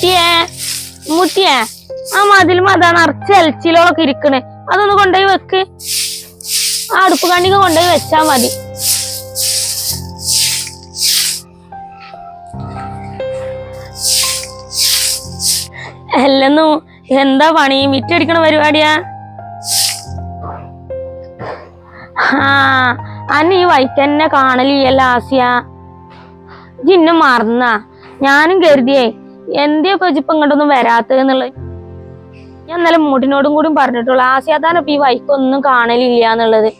ഇമ്മുട്ടിയെ ഇമ്മുട്ടിയെ ആ മതിൽ മതാ നിറച്ച് എൽച്ചിലൊക്കെ ഇരിക്കണേ. അതൊന്ന് കൊണ്ടുപോയി വെക്ക്. ആ അടുപ്പ് കണ്ണിക്ക് കൊണ്ടുപോയി വെച്ചാ മതി. അല്ലെന്നു എന്താ പണി? മിറ്റടിക്കണ പരിപാടിയാ? ആ ഈ ഈ വൈക്കന്നെ കാണലിയല്ല ആസിയ. ജിന്നും മറന്ന. ഞാനും കരുതിയേ എന്തേ ഇപ്പൊ ഇങ്ങോട്ടൊന്നും വരാത്തതെന്നുള്ളത് ഞാൻ ഇന്നലെ മൂട്ടിനോടും കൂടി പറഞ്ഞിട്ടുള്ളു ആസിയാത്താൻ ഇപ്പൊ ഈ വൈക്കൊന്നും കാണലില്ല എന്നുള്ളത്.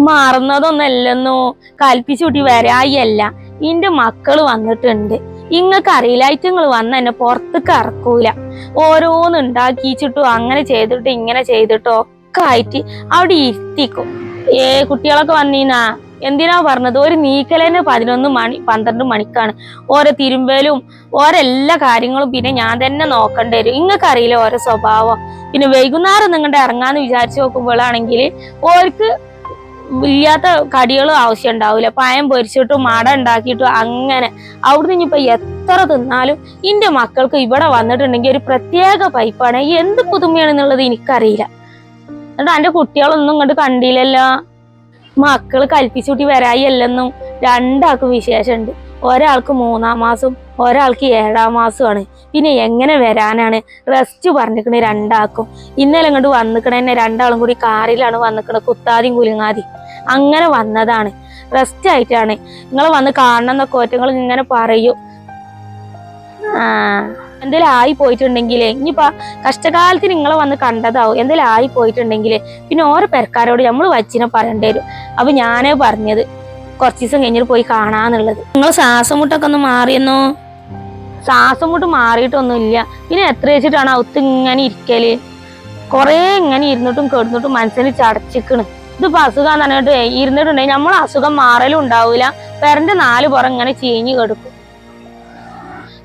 മാറുന്നതൊന്നല്ലെന്നോ കൽപ്പിച്ചു കൂട്ടി വരായല്ല ഇന്റെ മക്കൾ വന്നിട്ടുണ്ട്. ഇങ്ങക്ക് അറിയില്ലായിട്ട് നിങ്ങൾ വന്ന എന്നെ പുറത്തേക്ക് ഇറക്കൂല. ഓരോന്ന് ഉണ്ടാക്കിച്ചിട്ടും അങ്ങനെ ചെയ്തിട്ട് ഇങ്ങനെ ചെയ്തിട്ടോ ഒക്കെ ആയിട്ട് അവിടെ ഇരുത്തിക്കും. ഏ കുട്ടികളൊക്കെ വന്നീനാ എന്തിനാ പറഞ്ഞത്? ഒരു നീക്കലേന് പതിനൊന്ന് മണി പന്ത്രണ്ട് മണിക്കാണ്. ഓരോ തിരുമ്പലും ഓരോ എല്ലാ കാര്യങ്ങളും പിന്നെ ഞാൻ തന്നെ നോക്കേണ്ടി വരും. ഇങ്ങക്ക് അറിയില്ല ഓരോ സ്വഭാവം? പിന്നെ വൈകുന്നേരം നിങ്ങളുടെ ഇറങ്ങാന്ന് വിചാരിച്ചു നോക്കുമ്പോഴാണെങ്കിൽ ഓർക്ക് ഇല്ലാത്ത കടികളും ആവശ്യം ഉണ്ടാവില്ല പായം പൊരിച്ചിട്ടും മട ഉണ്ടാക്കിയിട്ടും അങ്ങനെ. അവിടുന്ന് ഇനിയിപ്പോ എത്ര തിന്നാലും ഇന്റെ മക്കൾക്ക് ഇവിടെ വന്നിട്ടുണ്ടെങ്കിൽ ഒരു പ്രത്യേക പൈപ്പാണ്. എന്ത് പുതുമയാണെന്നുള്ളത് എനിക്കറിയില്ല. എന്നിട്ട് എന്റെ കുട്ടികളൊന്നും ഇങ്ങോട്ട് കണ്ടില്ലല്ലോ. മക്കൾ കൽപ്പിച്ചുകൂട്ടി വരായി അല്ലെന്നും രണ്ടാൾക്കും വിശേഷമുണ്ട് ഒരാൾക്ക് മൂന്നാം മാസം ഒരാൾക്ക് ഏഴാം മാസമാണ്. പിന്നെ എങ്ങനെ വരാനാണ്? റെസ്റ്റ് പറഞ്ഞിക്കണ രണ്ടാൾക്കും. ഇന്നലെ ഇങ്ങോട്ട് വന്നിക്കണ തന്നെ രണ്ടാളും കൂടി കാറിലാണ് വന്നിക്കണത് കുത്താതിയും കുലുങ്ങാതി അങ്ങനെ വന്നതാണ്. റെസ്റ്റ് ആയിട്ടാണ്. നിങ്ങൾ വന്ന് കാണണം എന്നൊക്കെ ഒറ്റങ്ങൾ ഇങ്ങനെ പറയൂ. ആ. എന്തേലും ആയി പോയിട്ടുണ്ടെങ്കിൽ ഇനിയിപ്പോ കഷ്ടകാലത്ത് നിങ്ങളെ വന്ന് കണ്ടതാവും. എന്തെങ്കിലും ആയി പോയിട്ടുണ്ടെങ്കിൽ പിന്നെ ഓരോ പെരക്കാരോട് നമ്മൾ വച്ചിനെ പറയേണ്ടി വരും. അപ്പൊ ഞാനേ പറഞ്ഞത് കുറച്ച് ദിവസം കഴിഞ്ഞിട്ട് പോയി കാണാന്നുള്ളത്. നിങ്ങൾ ശ്വാസം മുട്ടൊക്കെ ഒന്ന് മാറിയെന്നോ? ശ്വാസം മുട്ട് മാറിയിട്ടൊന്നുമില്ല. പിന്നെ എത്ര വെച്ചിട്ടാണ് അവത്ത് ഇങ്ങനെ ഇരിക്കൽ? കൊറേ ഇങ്ങനെ ഇരുന്നിട്ടും കെടുന്നിട്ടും മനസ്സിന് ചടച്ചിക്കണ്. ഇതിപ്പോ അസുഖം പറഞ്ഞിട്ട് ഇരുന്നിട്ടുണ്ടെങ്കിൽ നമ്മൾ അസുഖം മാറലും ഉണ്ടാവൂല. പെരന്റെ നാല് പുറം ഇങ്ങനെ ചീഞ്ഞു കിടക്കും.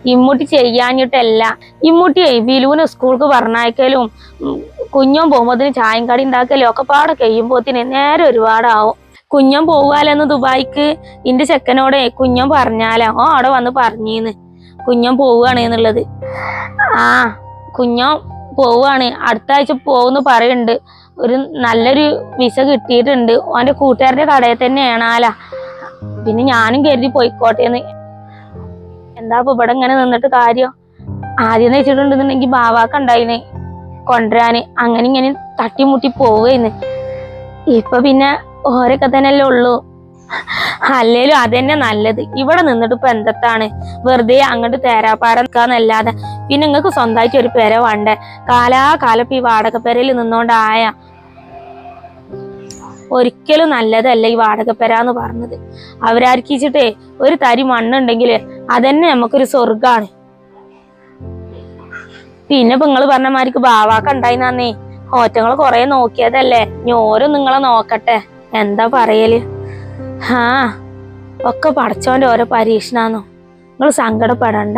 ഇമ്മൂട്ടി ചെയ്യാഞ്ഞിട്ടല്ല. ഇമ്മൂട്ടി ബിലുവിന് സ്കൂൾക്ക് പറഞ്ഞയക്കലും ഉം, കുഞ്ഞോൻ പോകുമ്പോത്തിന് ചായം കടി ഉണ്ടാക്കലും ഒക്കെ പാടെ കഴിയുമ്പോത്തിന് നേരെ ഒരുപാടാവും. കുഞ്ഞോൻ പോവാലെന്ന് ദുബായിക്ക് ഇന്റെ ചെക്കനോടെ കുഞ്ഞോൻ പറഞ്ഞാലോ ഓ അവിടെ വന്ന് പറഞ്ഞീന്ന്. കുഞ്ഞോൻ പോവുകയാണ് എന്നുള്ളത്. ആ കുഞ്ഞോൻ പോവാണ്. അടുത്ത ആഴ്ച പോകുന്നു പറയുന്നുണ്ട് ഒരു നല്ലൊരു വിസ കിട്ടിയിട്ടുണ്ട്. ഓന്റെ കൂട്ടുകാരന്റെ കടയിൽ തന്നെയാണ് ആല. പിന്നെ ഞാനും കരുതി പോയിക്കോട്ടെന്ന്. എന്താ ഇവിടെ ഇങ്ങനെ നിന്നിട്ട് കാര്യം? ആദ്യം വെച്ചിട്ടുണ്ടെന്നുണ്ടെങ്കിൽ ബാവാക്ക ഉണ്ടായിനെ. കൊണ്ടുവരാന്. അങ്ങനെ ഇങ്ങനെ തട്ടിമുട്ടി പോവുകയെന്ന് ഇപ്പൊ പിന്നെ ഓരൊക്കെ തന്നെയല്ലേ ഉള്ളൂ. അല്ലേലും അതന്നെ നല്ലത്. ഇവിടെ നിന്നിട്ട് ഇപ്പൊ എന്തെത്താണ്? വെറുതെ അങ്ങോട്ട് തേരാപ്പാറ നിൽക്കാന്നല്ലാതെ പിന്നെ നിങ്ങൾക്ക് സ്വന്തമായിട്ട് ഒരു പെര വേണ്ടേ? കാലാകാലം ഇപ്പൊ ഈ വാടക നിന്നോണ്ടായ ഒരിക്കലും നല്ലതല്ല ഈ വാടകപ്പെര എന്ന് പറഞ്ഞത്. അവരാർക്കിച്ചിട്ടേ ഒരു തരി മണ്ണുണ്ടെങ്കിൽ അതന്നെ നമുക്കൊരു സ്വർഗാണ് പിന്നെ ഇപ്പൊ നിങ്ങൾ പറഞ്ഞ ബാവാക്ക ഉണ്ടായിന്നേ ഓറ്റങ്ങൾ കൊറേ നോക്കിയതല്ലേ. ഞോരും നിങ്ങളെ നോക്കട്ടെ. എന്താ പറയൽ? ആ ഒക്കെ പടച്ചോന്റെ ഓരോ പരീക്ഷണാന്നോ. നിങ്ങൾ സങ്കടപ്പെടണ്ട.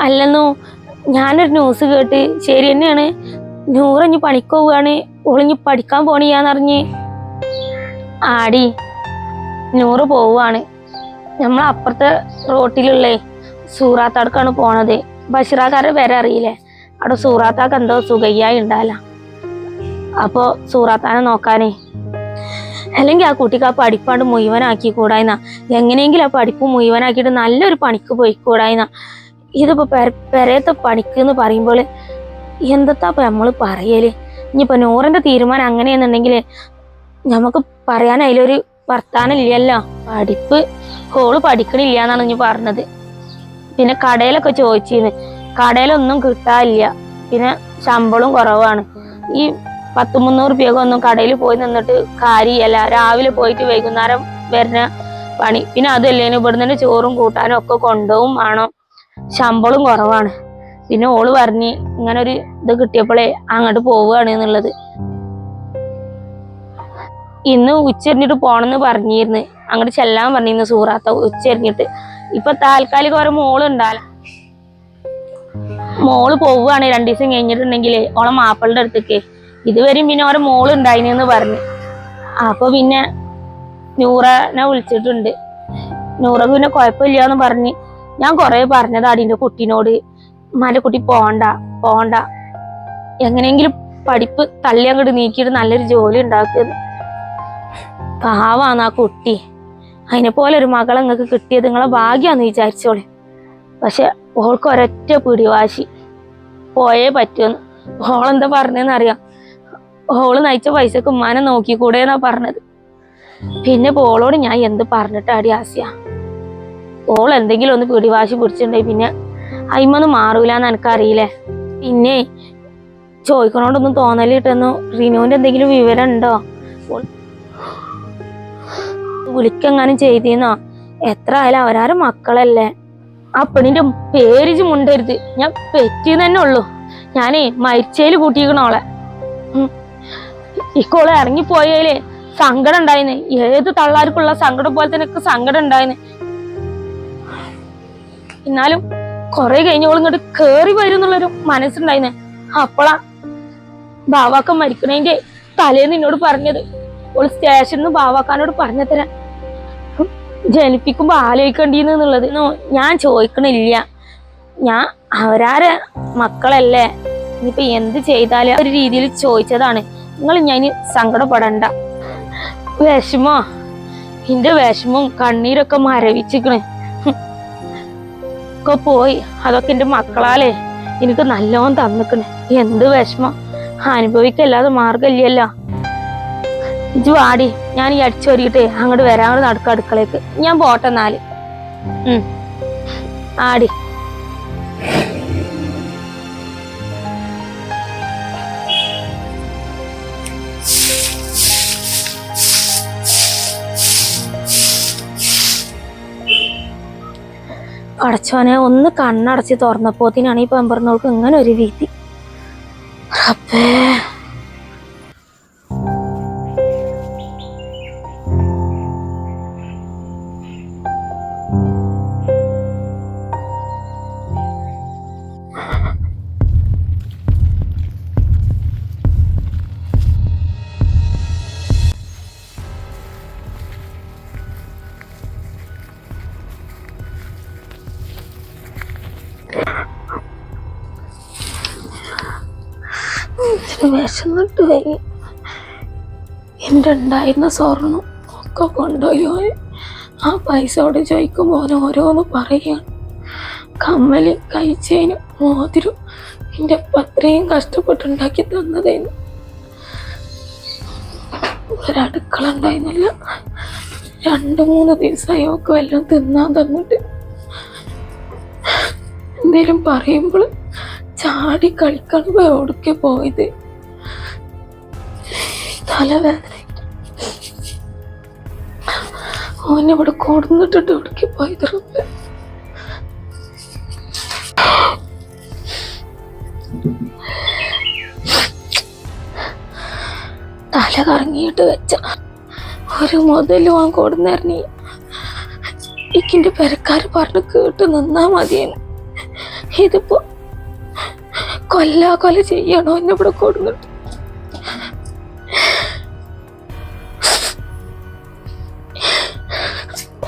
അല്ലെന്നു ഞാനൊരു ന്യൂസ് കേട്ട് ശരി തന്നെയാണ്. നൂറഞ്ഞ് പണിക്ക് പോവുകയാണ് ഒളിഞ്ഞ് പഠിക്കാൻ പോണിയാന്നറിഞ്ഞ്. ആടി നൂറ് പോവാണ്. നമ്മൾ അപ്പുറത്തെ റോട്ടിലുള്ളേ സൂറാത്താടക്കാണ് പോണത്. ബഷിറാക്കാരെ വരെ അറിയില്ലേ? അവിടെ സൂറാത്താക്ക് എന്തോ സുഖയ്യായി ഉണ്ടാല അപ്പോ സൂറാത്താനെ നോക്കാനേ. അല്ലെങ്കിൽ ആ കുട്ടിക്ക് ആ പഠിപ്പാണ്ട് മുഴുവനാക്കി കൂടായിന്ന. എങ്ങനെയെങ്കിലും ആ പഠിപ്പ് മുഴുവനാക്കിയിട്ട് നല്ലൊരു പണിക്ക് പോയിക്കൂടായിന്ന. ഇതിപ്പോ പെര- പെരയത്തെ പണിക്ക് എന്ന് പറയുമ്പോൾ എന്തത്താ നമ്മൾ പറയൽ? ഇനിയിപ്പോ നൂറിന്റെ തീരുമാനം അങ്ങനെയെന്നുണ്ടെങ്കിൽ നമുക്ക് പറയാൻ അതിലൊരു വർത്താനം ഇല്ലല്ലോ പഠിപ്പ് ഓൾ പഠിക്കണില്ല എന്നാണ് ഇനി പറഞ്ഞത്. പിന്നെ കടയിലൊക്കെ ചോദിച്ചിരുന്നു. കടയിലൊന്നും കിട്ടാനില്ല. പിന്നെ ശമ്പളം കുറവാണ്. ഈ പത്ത് മുന്നൂറ് രൂപയൊക്കെ ഒന്നും കടയിൽ പോയി നിന്നിട്ട് കാര്യമല്ല. രാവിലെ പോയിട്ട് വൈകുന്നേരം വരുന്ന പണി. പിന്നെ അതല്ലേ ഇവിടുന്ന് ചോറും കൂട്ടാനും ഒക്കെ കൊണ്ടുപോകും വേണം. ശമ്പളം കുറവാണ്. പിന്നെ ഓൾ പറഞ്ഞ് ഇങ്ങനെ ഒരു ഇത് കിട്ടിയപ്പോഴേ അങ്ങോട്ട് പോവുകയാണ് എന്നുള്ളത്. ഇന്ന് ഉച്ചരിഞ്ഞിട്ട് പോണെന്ന് പറഞ്ഞിരുന്നു. അങ്ങോട്ട് ചെല്ലാൻ പറഞ്ഞിരുന്നു സൂറാത്ത ഉച്ചരിഞ്ഞിട്ട് ഇപ്പൊ താൽക്കാലിക ഓരോ മോൾ ഉണ്ടാല മോൾ പോവുകയാണ് രണ്ടു ദിവസം കഴിഞ്ഞിട്ടുണ്ടെങ്കിൽ ഓളെ മാപ്പിളുടെ അടുത്തേക്ക്. ഇതുവരെയും പിന്നെ ഓരോ മോൾ ഉണ്ടായിനെന്ന് പറഞ്ഞു. അപ്പൊ പിന്നെ നൂറനെ വിളിച്ചിട്ടുണ്ട്. നൂറ പിന്നെ കുഴപ്പമില്ല എന്ന് പറഞ്ഞ് ഞാൻ കൊറേ പറഞ്ഞതാടിന്റെ കുട്ടീനോട്. ഉമ്മാന്റെ കുട്ടി പോണ്ട പോണ്ട. എങ്ങനെയെങ്കിലും പഠിപ്പ് തള്ളി അങ്ങോട്ട് നീക്കിയിട്ട് നല്ലൊരു ജോലി ഉണ്ടാക്കുന്നത് പാവാന്ന് ആ കുട്ടി. അതിനെ പോലെ ഒരു മകൾ നിങ്ങൾക്ക് കിട്ടിയത് നിങ്ങളെ ഭാഗ്യാന്ന് വിചാരിച്ചോളെ. പക്ഷെ ഓൾക്ക് ഒരൊറ്റ പിടിവാശി. പോയേ പറ്റുമെന്ന് ഓളെന്താ പറഞ്ഞതെന്ന് അറിയാം. ഓൾ നയിച്ച പൈസക്ക് ഉമ്മാനെ നോക്കിക്കൂടെന്നാ പറഞ്ഞത്. പിന്നെ ഓളോട് ഞാൻ എന്ത് പറഞ്ഞിട്ടാടി ആസ്യ? ഓൾ എന്തെങ്കിലും ഒന്ന് പിടിവാശി പിടിച്ചിട്ടുണ്ടെങ്കിൽ പിന്നെ അയിമൊന്ന് മാറൂല എനിക്കറിയില്ലേ. പിന്നെ ചോദിക്കണോണ്ടൊന്നും തോന്നലിട്ടെന്നു റിനുവിന്റെ എന്തെങ്കിലും വിവരം ഉണ്ടോ വിളിക്കെങ്ങാനും ചെയ്തീന്നോ? എത്ര ആയാലും അവരാരും മക്കളല്ലേ. ആ പെണ്ണിന്റെ പേരിച്ച് മുണ്ടരുത്. ഞാൻ പെറ്റിന്ന് തന്നെ ഉള്ളു. ഞാനേ മരിച്ചേൽ കൂട്ടിയിക്കണോളെ ഇക്കോളെ ഇറങ്ങിപ്പോയേൽ സങ്കടം ഉണ്ടായിന്. ഏത് തള്ളാർക്കുള്ള സങ്കടം പോലെ തന്നെ സങ്കടം ഉണ്ടായിന്. എന്നാലും കൊറേ കഴിഞ്ഞോളും ഇങ്ങോട്ട് കേറി വരും എന്നുള്ളൊരു മനസ്സുണ്ടായിന്. അപ്പളാ ബാവാക്ക മരിക്കണേന്റെ തലേന്ന് എന്നോട് പറഞ്ഞത്. ഓൾ സ്റ്റേഷനിൽ നിന്ന് ബാവാക്കാനോട് തരാ ജനിപ്പിക്കുമ്പോ ആലോചിക്കേണ്ടിന്നുള്ളത് ഞാൻ ചോദിക്കണില്ല. ഞാൻ അവരാരെ മക്കളല്ലേ? ഇനിയിപ്പൊ എന്ത് ചെയ്താലും ഒരു രീതിയിൽ ചോദിച്ചതാണ്. നിങ്ങൾ ഞാൻ സങ്കടപ്പെടണ്ട. വിഷമോ? എന്റെ വിഷമവും കണ്ണീരൊക്കെ മരവിച്ചിക്കണ്. ഒക്കെ പോയി. അതൊക്കെ എന്റെ മക്കളാലേ. എനിക്ക് നല്ലോണം തന്നിക്കണ്. എന്ത് വിഷമം. അനുഭവിക്കല്ലാതെ മാർഗമില്ലല്ലോ ഇജ് വാടി. ഞാൻ ഈ അടിച്ചൊരിയിട്ട് അങ്ങോട്ട് വരാൻ അങ്ങോട്ട് നടക്ക അടുക്കളേക്ക്. ഞാൻ പോട്ടെ എന്നാൽ. ആടി. അടച്ചോനെ ഒന്ന് കണ്ണടച്ച് തുറന്നപ്പോത്തിനാണ് ഈ പെമ്പറിനോൾക്ക് ഇങ്ങനെ ഒരു വീതി. റബ്ബേ. ഉണ്ടായിരുന്ന സ്വർണം ഒക്കെ കൊണ്ടുപോയി. ആ പൈസ അവിടെ ചോദിക്കുമ്പോൾ ഓരോന്ന് പറയുകയാണ്. കമ്മൽ കഴിച്ചതിന് മോതിരും എന്റെ അത്രയും കഷ്ടപ്പെട്ടുണ്ടാക്കി തന്നതേനു ഒരടുക്കള ഉണ്ടായിരുന്നില്ല. രണ്ട് മൂന്ന് ദിവസമായി ഒക്കെ വല്ലതും തിന്നാൻ തന്നിട്ട്. എന്തേലും പറയുമ്പോൾ ചാടി കളിക്കണം എവിടേക്ക് പോയത്? തലവേദന ഓനിവിടെ കൊടുന്നിട്ടിട്ട് ഇവിടേക്ക് പോയത്? തല കറങ്ങിയിട്ട് വെച്ച ഒരു മുതലും അവൻ കൊടുന്നിറങ്ങി ഇക്കിന്റെ പെരക്കാർ പറഞ്ഞു കേട്ട് നിന്നാ മതിയെന്ന്. ഇതിപ്പോ കൊല്ലാ കൊല ചെയ്യണോ? എന്നെ ഇവിടെ കൊടുന്നിട്ട്.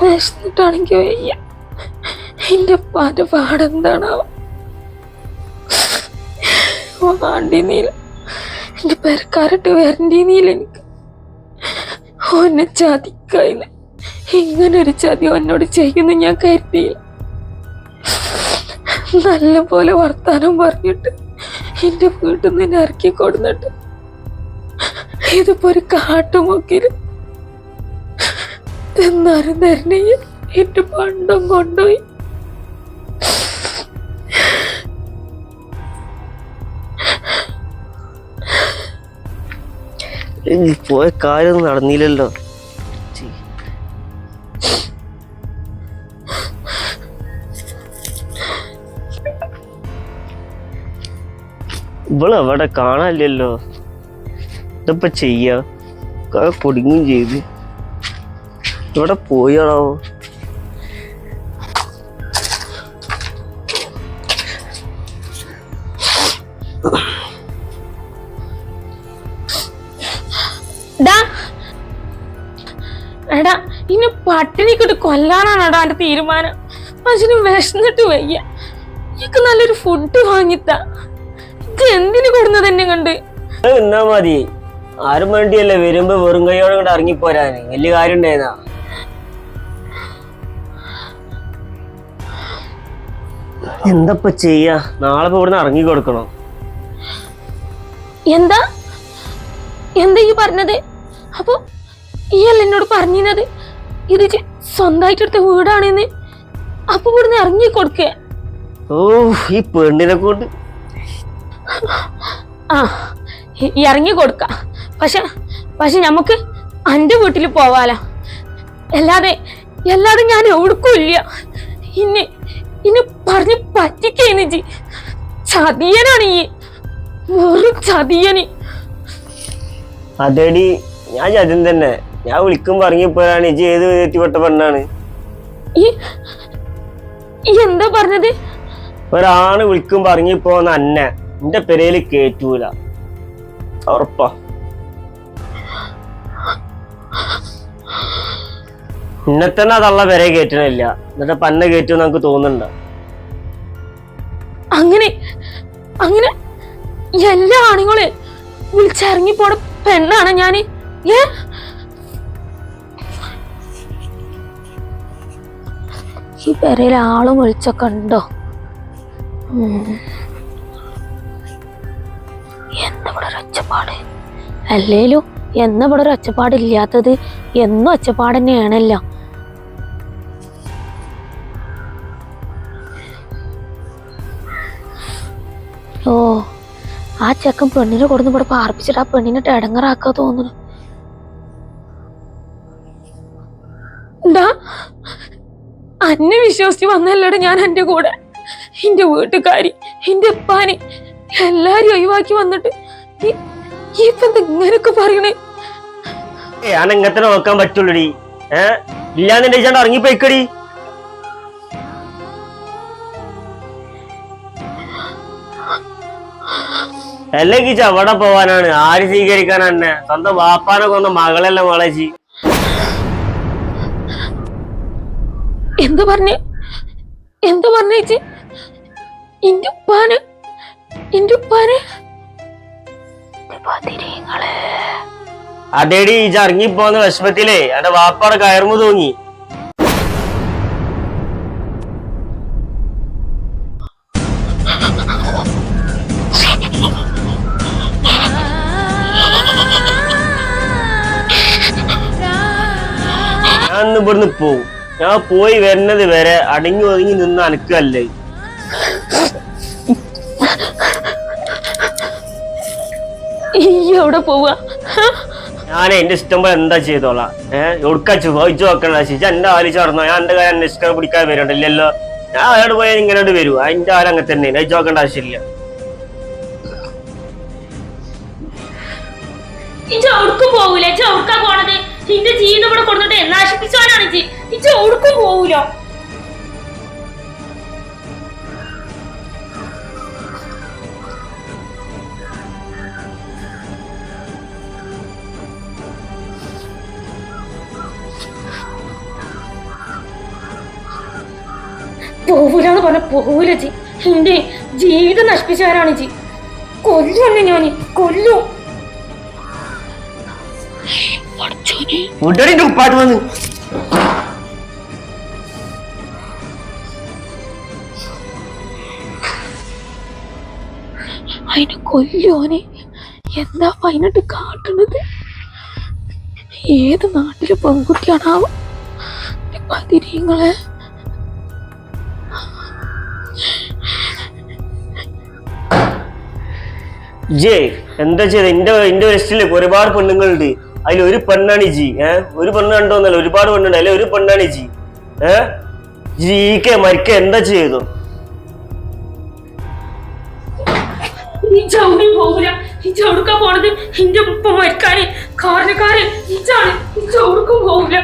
വിശന്നിട്ടാണെങ്കി വയ്യ. എന്റെ പാന്റെ പാടെന്താണാവോ വാണ്ടി നീല. എന്റെ പെരക്കാരിട്ട് വരണ്ടി നീല എനിക്ക്. ഓനെ ചതിക്കായിന്ന് ഇങ്ങനെ ഒരു ചതി എന്നോട് ചെയ്യുന്നു ഞാൻ കരുതിയില്ല. നല്ല പോലെ വർത്താനം പറഞ്ഞിട്ട് എന്റെ വീട്ടിൽ നിന്ന് ഇറക്കി കൊടുന്നിട്ട് ഇതിപ്പോ ഒരു കാട്ടുമൊക്കിൽ തിന്നാരും തരണേ എന്റെ പണ്ടും കൊണ്ടുപോയി. പോയ കാര്യം നടന്നില്ലല്ലോ. ഇവളെവിടെ കാണാനില്ലല്ലോ. ഇതിപ്പോ ചെയ്യാ? കുടുങ്ങും ചെയ്ത്. ഇവിടെ പോയാണോ എടാ ഇനി പട്ടിണി കിട്ട് കൊല്ലാനാണ് എടാ എന്റെ തീരുമാനം. മനുഷ്യന് വിശന്നിട്ട് വയ്യ. എനിക്ക് നല്ലൊരു ഫുഡ് വാങ്ങിത്താ. ഇത് എന്തിനു കൊടുന്നത് എന്നെ കണ്ട്? എന്നാ മതി. ആരും വേണ്ടിയല്ലേ വരുമ്പോ വെറും കൈയോടെ ഇറങ്ങിപ്പോരാന്. വലിയ കാര്യം ഉണ്ടായിരുന്നാ എന്തപ്പ ചെയ്യാ? നാളെ ഇവിടുന്ന് ഇറങ്ങി കൊടുക്കണം എന്താ? എന്താ ഈ പറഞ്ഞത്? അപ്പൊ ഈ അല്ല എന്നോട് പറഞ്ഞത് ഇത് സ്വന്തമായിട്ടെടുത്ത വീടാണെന്ന്. അപ്പൊ ഇവിടുന്ന് ഇറങ്ങി കൊടുക്കേ ഓ ഈ പെണ്ണിനെ കൊണ്ട്. ആ ഇറങ്ങി കൊടുക്ക പക്ഷെ പക്ഷെ നമുക്ക് അന്റെ വീട്ടിൽ പോവാലോ. അല്ലാതെ അല്ലാതെ ഞാൻ എവിടേക്കും ഇല്ല. ഇന്നെ ഇന്നെ പറഞ്ഞു പറ്റിക്കേന്ന് ജി. ചതിയനാണ് ഈ. വെറും ചതിയന്. അതേടി ഞാൻ ചതിൻ തന്നെ. ഞാൻ വിളിക്കും പറഞ്ഞപ്പോഴാണ് ഇജ് ഏത് തെറ്റിപ്പെട്ട പെണ്ണാണ്. ഈ എന്താ പറഞ്ഞത്? ഒരാണ് വിളിക്കും ഇറങ്ങിപ്പോന്ന അന്നെ. എന്റെ പെരയിൽ കേറ്റൂല. ഉറപ്പാ. ഇന്നത്തന്നെ തന്നെ അതള്ള പെരയെ കേറ്റണില്ല. എന്നിട്ട് പന്ന കയറ്റും നമുക്ക് തോന്നുന്നുണ്ട്. അങ്ങനെ അങ്ങനെ എല്ലാ ആണുങ്ങളെ വിളിച്ചിറങ്ങി പോണ പെണ്ണാണ് ഞാൻ ഏ? ഈ പെരയിൽ ആളും വിളിച്ചൊക്കെ ഉണ്ടോ? എന്നിവിടെ എന്താ ഇവിടെ ഒരു ഒച്ചപ്പാട്. അല്ലേലും എന്നാ ഇവിടെ ഒരു ഒച്ചപ്പാടില്ലാത്തത് എന്നും ഒച്ചപ്പാട് തന്നെയാണല്ലോ. ആ ചെക്കൻ പെണ്ണിനെ കൊടുന്ന് ഇവിടെ പാർപ്പിച്ചിട്ട് ആ പെണ്ണിനെ ഇടങ്ങറാക്കാ തോന്നുന്നു. എന്താ? അന്നെ വിശ്വസിച്ച് വന്നല്ലോടെ ഞാൻ എന്റെ കൂടെ? എന്റെ വീട്ടുകാരി എന്റെ ഉപ്പാന് എല്ലാരും ഒഴിവാക്കി വന്നിട്ട് ഇപ്പൊ ഇങ്ങനൊക്കെ പറയണേ? ഞാൻ എങ്ങനത്തെ നോക്കാൻ പറ്റുള്ളൂടി ഏ ഇല്ലാന്ന് ഇറങ്ങിപ്പോയിക്കടി. അല്ലെങ്കിൽ അവിടെ പോവാനാണ്. ആര് സ്വീകരിക്കാൻ എന്നെ? സ്വന്തം വാപ്പാനെ കൊന്ന മകളല്ല മോളേച്ചി. എന്ത് പറഞ്ഞു? എന്ത് പറഞ്ഞേച്ചി എന്റെ ഉപ്പാന്? എന്റെ ഉപ്പാന്? അതേടി ഈ ഇറങ്ങിപ്പോന്ന വിഷമത്തിലേ. എന്റെ വാപ്പാടെ കയറുമ്പോ തൂങ്ങി. ഇന്ന് ഇവിടുന്ന് പോവും. ഞാൻ പോയി വരുന്നത് വരെ അടങ്ങി ഒതുങ്ങി നിന്ന് അനക്കല്ലേ എവിടെ പോവുക ഹ? ഞാൻ എന്റെ ഇഷ്ടം പോലെ എന്താ ചെയ്തോളാം. ഏഹ് എവിടുക്കാച്ചു ചോദിച്ചു നോക്കണ്ട. ചേച്ചി എന്റെ ആലോചിച്ച് നടന്നോ? ഞാൻ എന്റെ കാര്യം അന്വേഷിക്കാൻ പിടിക്കാൻ വരുന്നുണ്ടല്ലോ ഞാൻ അയാളോട് പോയാൽ ഇങ്ങനോട്ട് വരൂ. അതിന്റെ ആരും അങ്ങനെ തന്നെ ഞാൻ നോക്കേണ്ട ആവശ്യമില്ല. എവിടക്കാ പോണത്? നിന്റെ ജീവിതം ഇവിടെ കൊടുത്തിട്ട് നശിപ്പിച്ചാനാണ് ജി ഇച്ച ഒടുക്കും പോവൂലോ. പോവൂലെന്ന് പറഞ്ഞ പോവൂല ജി എന്റെ ജീവിതം നശിപ്പിച്ചവരാണ് ജി കൊല്ലും എന്നെ ഞാൻ. കൊല്ലും. മുട്ടടിന്റെ ഉപ്പാട്ട് വന്നു. അതിനെ കൊല്ലോനെ എന്താ ഫൈനായിട്ട് കാട്ടണത് ഏത് നാട്ടിലെ പെൺകുട്ടിയാണാവോ? പതിരീങ്ങളെ. ജേ എന്താ ചെയ്ത്? എന്റെ എന്റെ വെസ്റ്റിൽ ഒരുപാട് പെണ്ണുങ്ങളുണ്ട്. അതിൽ ഒരു പെണ്ണാണ് ജി ഏഹ് ഒരു പെണ്ണ് കണ്ടോന്നല്ല ഒരുപാട് പെണ്ണുണ്ട്. അതിൽ ഒരു പെണ്ണാണ് ജി ഏഹ് ജീക്ക മരിക്ക എന്താ ചെയ്തു? ചവിടി പോകൂല. ഈ ചവിടുക്കാൻ പോണത് എന്റെ ഉപ്പ മരിക്കാന് കാരണക്കാരൻ ഇച്ചാണ് ഈ ചവിടുക്കും പോകൂല.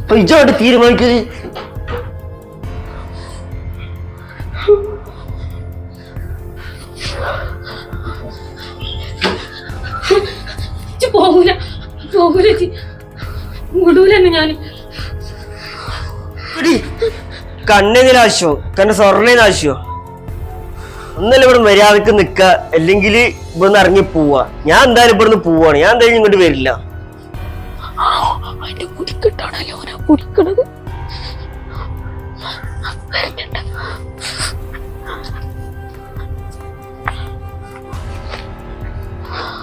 അപ്പൊ ഇജോട്ട് തീരുമാനിക്കത് ഇജ്ജ് പോകൂല പോകൂല ആശോ വിടൂലെന്ന് ഞാൻ കണ്ണെങ്കിലും ആവശ്യമോ കണ്ണ് സ്വർണേന്ന് ആവശ്യമോ ഒന്നല്ല ഇവിടെ മര്യാദയ്ക്ക് നിക്ക അല്ലെങ്കിൽ ഇവിടുന്ന് ഇറങ്ങി പോവാ ഞാൻ എന്തായാലും ഇവിടുന്ന് പോവാണ് ഞാൻ എന്തായാലും ഇങ്ങോട്ട് വരില്ല. അതിന്റെ കുടിക്കിട്ടാണല്ലോ ഓനാ കുടിക്കണത്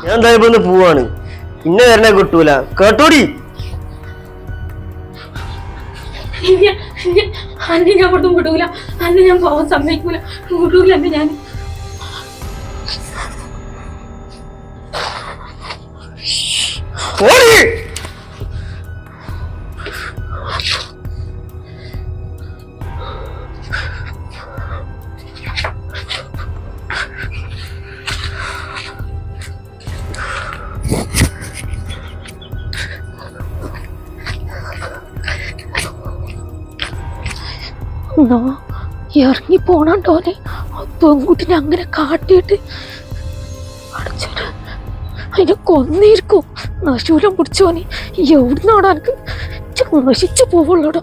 ഞാൻ എന്തായാലും ഇവിടുന്ന് പോവാണ് ഇന്നെ വരണ കിട്ടൂല. കേട്ടോടി. അന്നെ ഞാൻ ഇവിടുന്ന് കിട്ടൂല അന്നെ ഞാൻ പോവാൻ സമ്മതിക്കൂല. വിടൂല എന്നെ ഞാൻ. ഓടി. ഇറങ്ങി പോണോണ്ടോനെ പെൺകുട്ടിനെ അങ്ങനെ കാട്ടിയിട്ട് അതിനെ കൊന്നിരിക്കും. നശൂലം പിടിച്ചോനെ എവിടുന്നാണോ എനിക്ക് നശിച്ചു പോവുള്ളൂടോ.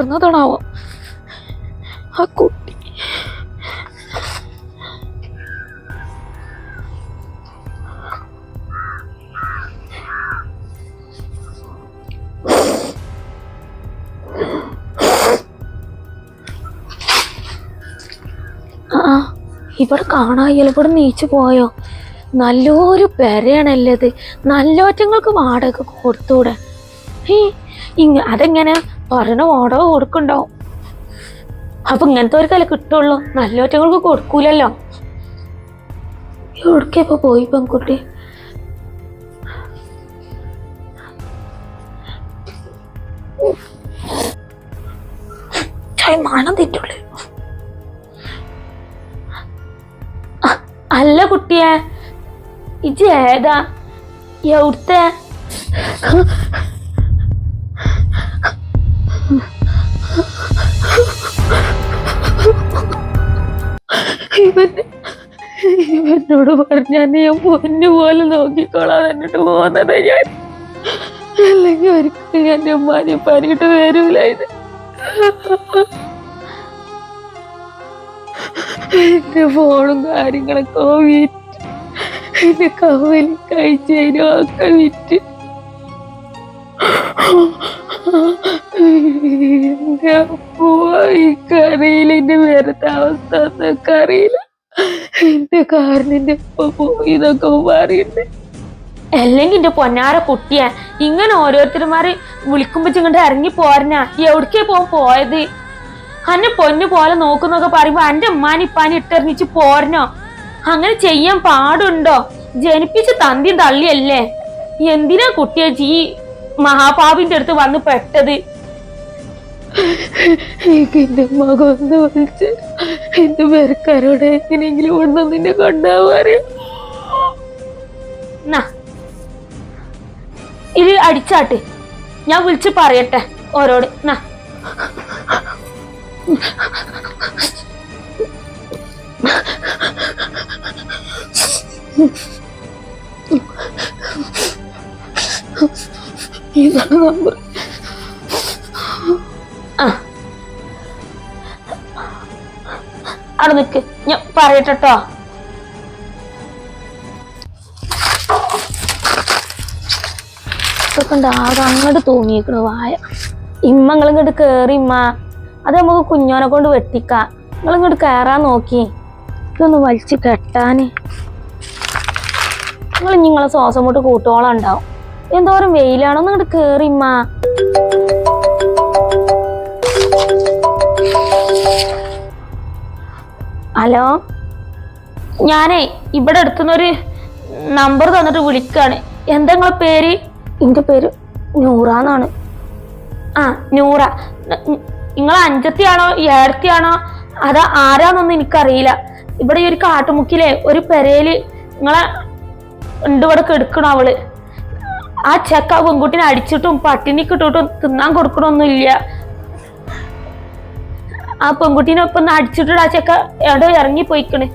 പറഞ്ഞതാണാവോ ആ കുട്ടി. ആ ഇവിടെ കാണാ ഇവിടെ നീച്ചു പോയോ? നല്ലൊരു പെരയാണല്ലേ ഇത്. നല്ലോറ്റങ്ങൾക്ക് വാടക കൊടുത്തൂടെ. ഹേ ഇങ്ങ അതെങ്ങനെ പറയണ വാടക കൊടുക്കണ്ടാവും അപ്പൊ ഇങ്ങനത്തെ ഒരു കല കിട്ടുള്ളൂ. നല്ലോറ്റങ്ങൾക്ക് കൊടുക്കൂലല്ലോ. എവിടേക്കാ പോയി പെൺകുട്ടി. മണം തെറ്റുള്ളൂ അല്ല കുട്ടിയെ. ഇജ് ഏതാ? എവിടുത്തെ? ഇവന് ഇവനോട് പറഞ്ഞാൽ ഞാൻ പൊന്നു പോലെ നോക്കിക്കോളാം എന്നിട്ട് പോകുന്നത് ഞാൻ. അല്ലെങ്കിൽ ഒരിക്കലും എന്റെ ഉമ്മാനെ പനിയിട്ട് വരൂല ഇത്. എന്റെ ഫോണും കാര്യങ്ങളൊക്കെ വിറ്റ്. എന്റെ കവലി കഴിച്ചതിനും ഒക്കെ വിറ്റ്. എന്റെ പോയിക്കറിയില്ല എന്റെ വേറത്തെ അവസ്ഥ എന്നൊക്കെ അറിയില്ല. എന്റെ പോയി അല്ലെങ്കിൽ എന്റെ പൊന്നാര കുട്ടിയാ ഇങ്ങനെ ഓരോരുത്തരുമാര് വിളിക്കുമ്പോ ഇങ്ങോട്ട് ഇറങ്ങി പോരനാ എവിടേക്കേ പോകാൻ പോയത്? അന്നെ പൊന്നു പോലെ നോക്കുന്നൊക്കെ പറയുമ്പോ എന്റെ ഉമ്മാനി ഇപ്പാനി ഇട്ടെറിഞ്ഞിച്ച് പോരനോ അങ്ങനെ ചെയ്യാൻ പാടുണ്ടോ? ജനിപ്പിച്ച് തന്തി തള്ളിയല്ലേ? എന്തിനാ കുട്ടിയെ ഈ മഹാപാപിന്റെ അടുത്ത് വന്ന് പെട്ടത്. എനിക്ക് എന്റെ മകൻ ഒന്ന് വിളിച്ച് എന്റെ പേരക്കാരോട് എങ്ങനെയെങ്കിലും ഇവിടെ നിന്നെ കണ്ടാവാറിയ ഇത് അടിച്ചാട്ടെ. ഞാൻ വിളിച്ച് പറയട്ടെ ഓരോട്. നാ ഇതാണ് നമ്പർ അവിടെ നിൽക്ക് ഞാൻ പറയട്ടോ ഇതൊക്കെ ഉണ്ട് ആകെ അങ്ങോട്ട് തൂങ്ങിക്കണ വായ. ഇമ്മ ഇങ്ങോട്ട് കേറി ഇമ്മ. അത് നമുക്ക് കുഞ്ഞോനെ കൊണ്ട് വെട്ടിക്കാം. നിങ്ങൾ ഇങ്ങോട്ട് കയറാൻ നോക്കി. ഇതൊന്ന് വലിച്ച് കെട്ടാന്. നിങ്ങൾ നിങ്ങളെ ശ്വാസം കൊണ്ട് കൂട്ടോളം ഉണ്ടാവും. എന്തോരം വെയിലാണോ നിങ്ങൾ കേറി ഇമ്മ ഹലോ? ഞാനേ ഇവിടെ അടുത്തുനിന്നൊരു നമ്പർ തന്നിട്ട് വിളിക്കാണ്. എന്താ നിങ്ങളെ പേര്? എന്റെ പേര് നൂറ എന്നാണ്. ആ നൂറ. നിങ്ങൾ അഞ്ചത്തിയാണോ ഏഴത്തിയാണോ അത് ആരാന്നൊന്നും എനിക്കറിയില്ല. ഇവിടെ ഈ ഒരു കാട്ടുമുക്കിലെ ഒരു പെരയിൽ നിങ്ങളെ ഉണ്ട് ഇവിടെ കെടുക്കണ അവൾ? ആ ചെക്ക പെൺകുട്ടിനെ അടിച്ചിട്ടും പട്ടിണിക്ക് ഇട്ടിട്ടും തിന്നാൻ കൊടുക്കണമൊന്നുമില്ല ആ പെൺകുട്ടീനെ ഒപ്പം അടിച്ചിട്ട് ആ ചെക്ക എവിടെ ഇറങ്ങി പോയിക്കണ്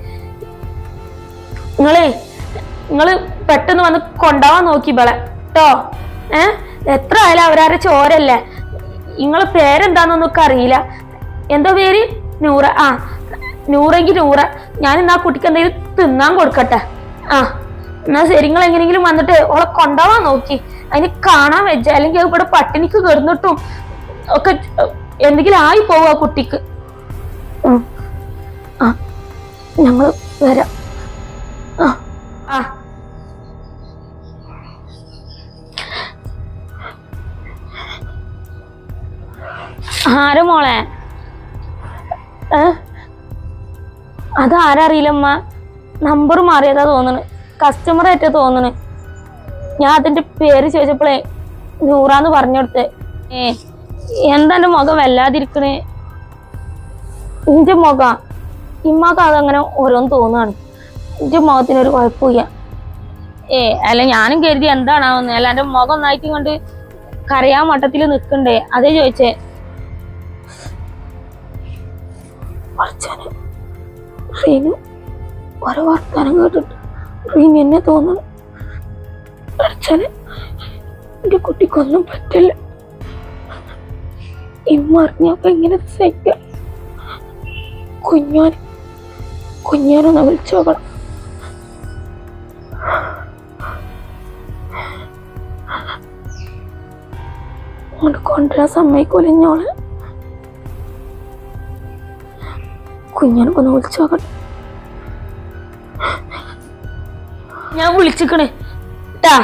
നിങ്ങളെ നിങ്ങൾ പെട്ടെന്ന് വന്ന് കൊണ്ടാവാൻ നോക്കി ഇവളെ. കേട്ടോ ഏ? എത്ര ആയാലും അവരാരെ ചോരല്ലേ? നിങ്ങളെ പേരെന്താന്നൊന്നൊക്കെ അറിയില്ല. എന്തോ പേര്? നൂറ. ആ. നൂറെങ്കിൽ നൂറ. ഞാൻ ഇന്ന് ആ കുട്ടിക്ക് എന്തെങ്കിലും തിന്നാൻ കൊടുക്കട്ടെ. ആ. എന്നാ ശരി നിങ്ങൾ എങ്ങനെയെങ്കിലും വന്നിട്ട് ഓളെ കൊണ്ടുപോവാൻ നോക്കി. അതിന് കാണാൻ വെച്ച അല്ലെങ്കിൽ അത് ഇവിടെ പട്ടിണിക്ക് കിടന്നിട്ടും ഒക്കെ എന്തെങ്കിലും ആയി പോവാ കുട്ടിക്ക്. ആ ഞങ്ങൾ വരാം. ആ. ആ. ആരാ മോളെ? അതാരറിയില്ലമ്മ നമ്പർ മാറിയതാ തോന്നണ്. കസ്റ്റമർ ആയിട്ട് തോന്നണേ. ഞാൻ അതിന്റെ പേര് ചോദിച്ചപ്പോഴേ നൂറാന്ന് പറഞ്ഞു കൊടുത്തേ. ഏ എന്താ എന്റെ മുഖം വല്ലാതിരിക്കണേ? എന്റെ മുഖം ഇമ്മക്ക് അതങ്ങനെ ഓരോന്ന് തോന്നുകയാണ് എന്റെ മുഖത്തിനൊരു കുഴപ്പമില്ല. ഏ അല്ല ഞാനും കരുതി എന്താണാവുന്നത് അല്ല എന്റെ മുഖം ഒന്നായിട്ട് കൊണ്ട് കരയാൻ മട്ടത്തിൽ നിൽക്കണ്ടേ? അതേ ചോദിച്ചേ. ഓരോ വർത്താനം കേട്ടിട്ട് റീനു എന്നെ തോന്നുന്നു പഠിച്ചാന് എന്റെ കുട്ടിക്കൊന്നും പറ്റില്ല. ഇമ്മ അറിഞ്ഞപ്പോ എങ്ങനെ സഹിക്ക കുഞ്ഞാൻ കുഞ്ഞാനൊന്ന് വിളിച്ചു നോക്കണം കൊണ്ടുവരാൻ സമ്മതിക്കൂല ഞോൾ കുഞ്ഞാനൊക്കെ വിളിച്ചു നോക്കട്ടെ. ഞാൻ വിളിച്ചിക്കണ്. ട്ടാ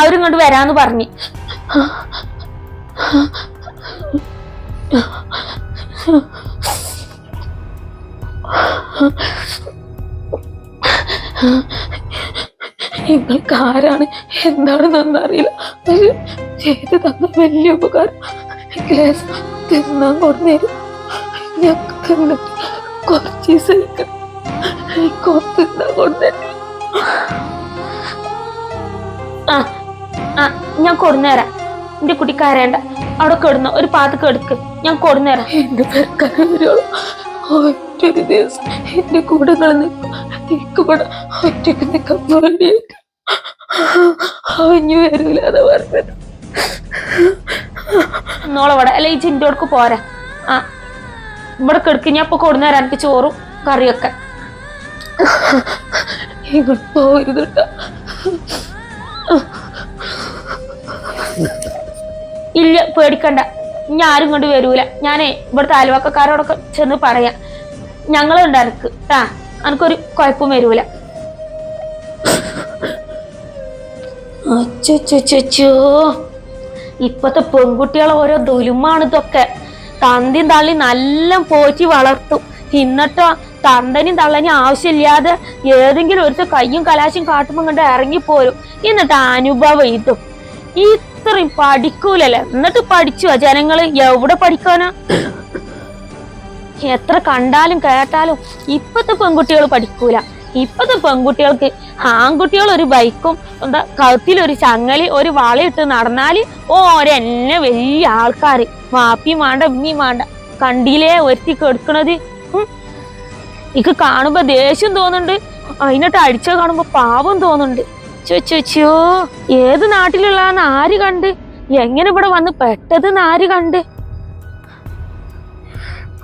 അവരിങ്ങോട്ട് വരാന്ന് പറഞ്ഞ്. നിങ്ങൾക്ക് ആരാണ് എന്താണെന്നൊന്നും അറിയില്ല. ചെയ്ത് തന്ന വലിയ ഉപകാരം. ഗ്ലാസ് തിന്നാൻ കൊണ്ടുവരും. ഞങ്ങൾക്ക് കുറച്ച് ദിവസം കുറച്ച് തിന്നാൻ കൊണ്ടുവരും. ഞാൻ കൊടുന്നേരാം എന്റെ കുട്ടി കരയണ്ട അവിടെ കെടുന്ന ഒരു പാത്ത് കെടുക്ക് ഞാൻ കൊടുന്നേരാം എന്റെ ഒറ്റൊരു ദിവസം എന്റെ കൂടെ ഒറ്റയ്ക്ക് നിൽക്കാൻ വേണ്ടിയിട്ട് അവഞ്ഞു വരൂല അതാ പറഞ്ഞത്. നോളവിടെ അല്ല ഈ ചിന്തോടക്ക് പോരാ. ആ ഇവിടെ കെടുക്ക്. ഞാൻ ഇപ്പൊ കൊടുന്നേരാം എനിക്ക് ചോറും കറിയൊക്കെ. ഇങ്ങോട്ട് പോകരുത് കേട്ടോ. ഇല്ല പേടിക്കണ്ട. ഞാൻ ആരും കൊണ്ട് വരൂല. ഞാനേ ഇവിടുത്തെ അയൽവക്കക്കാരോടൊക്കെ ചെന്ന് പറയാം. ഞങ്ങളുണ്ട് എനിക്ക് ആ എനിക്കൊരു കുഴപ്പം വരൂല. ഇപ്പത്തെ പെൺകുട്ടികളെ ഓരോ ദുലുമാണ് ഇതൊക്കെ. തന്തിയും തള്ളി നല്ല പോറ്റി വളർത്തും. എന്നിട്ടോ തന്തനും തള്ളനും ആവശ്യമില്ലാതെ ഏതെങ്കിലും ഒരുത്ത കയ്യും കലാശം കാട്ടുമ്പോൾ കണ്ട് ഇറങ്ങിപ്പോരും. എന്നിട്ട് അനുഭവം ഇതും. ഇത്രയും പഠിക്കൂലല്ലേ? എന്നിട്ട് പഠിച്ചു ജനങ്ങൾ എവിടെ പഠിക്കാനാ എത്ര കണ്ടാലും കേട്ടാലും ഇപ്പത്തെ പെൺകുട്ടികൾ പഠിക്കൂല. ഇപ്പത്തെ പെൺകുട്ടികൾക്ക് ആൺകുട്ടികൾ ഒരു ബൈക്കും എന്താ കഴുത്തിലൊരു ചങ്ങലി ഒരു വളയിട്ട് നടന്നാൽ ഓരെന്നെ വലിയ ആൾക്കാർ വാപ്പിയും വേണ്ട ഉമ്മയും വേണ്ട. കണ്ടിയിലേ ഒരുത്തി കെടുക്കണത്. എനിക്ക് കാണുമ്പോ ദേഷ്യം തോന്നുന്നുണ്ട്. അതിനിട്ട് അടിച്ച കാണുമ്പോ പാവം തോന്നുന്നുണ്ട്. ചോച്ചോ ഏത് നാട്ടിലുള്ളതെന്ന് ആര് കണ്ട്? എങ്ങനെ ഇവിടെ വന്ന് പെട്ടതെന്ന് ആര് കണ്ട്?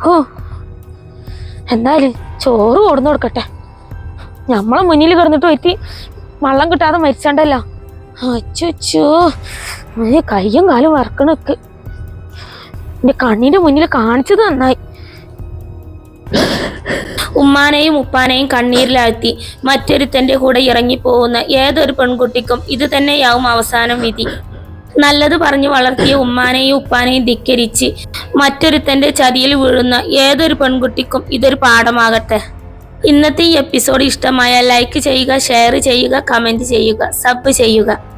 ഓ എന്തായാലും ചോറ് കൊടുന്നു കൊടുക്കട്ടെ. നമ്മളെ മുന്നിൽ കിടന്നിട്ട് പറ്റി വള്ളം കിട്ടാതെ മരിച്ചണ്ടല്ലോ. അച്ചോ കയ്യും കാലും വറക്കണൊക്കെ. എന്റെ കണ്ണിന്റെ മുന്നിൽ കാണിച്ചത് നന്നായി. ഉമ്മാനെയും ഉപ്പാനെയും കണ്ണീരിലാഴ്ത്തി മറ്റൊരുത്തന്റെ കൂടെ ഇറങ്ങിപ്പോകുന്ന ഏതൊരു പെൺകുട്ടിക്കും ഇത് തന്നെയാവും അവസാനം വിധി. നല്ലത് പറഞ്ഞു വളർത്തിയ ഉമ്മാനെയും ഉപ്പാനെയും ധിക്കരിച്ച് മറ്റൊരുത്തന്റെ ചതിയിൽ വീഴുന്ന ഏതൊരു പെൺകുട്ടിക്കും ഇതൊരു പാഠമാകട്ടെ. ഇന്നത്തെ ഈ എപ്പിസോഡ് ഇഷ്ടമായ ലൈക്ക് ചെയ്യുക ഷെയർ ചെയ്യുക കമന്റ് ചെയ്യുക സബ് ചെയ്യുക.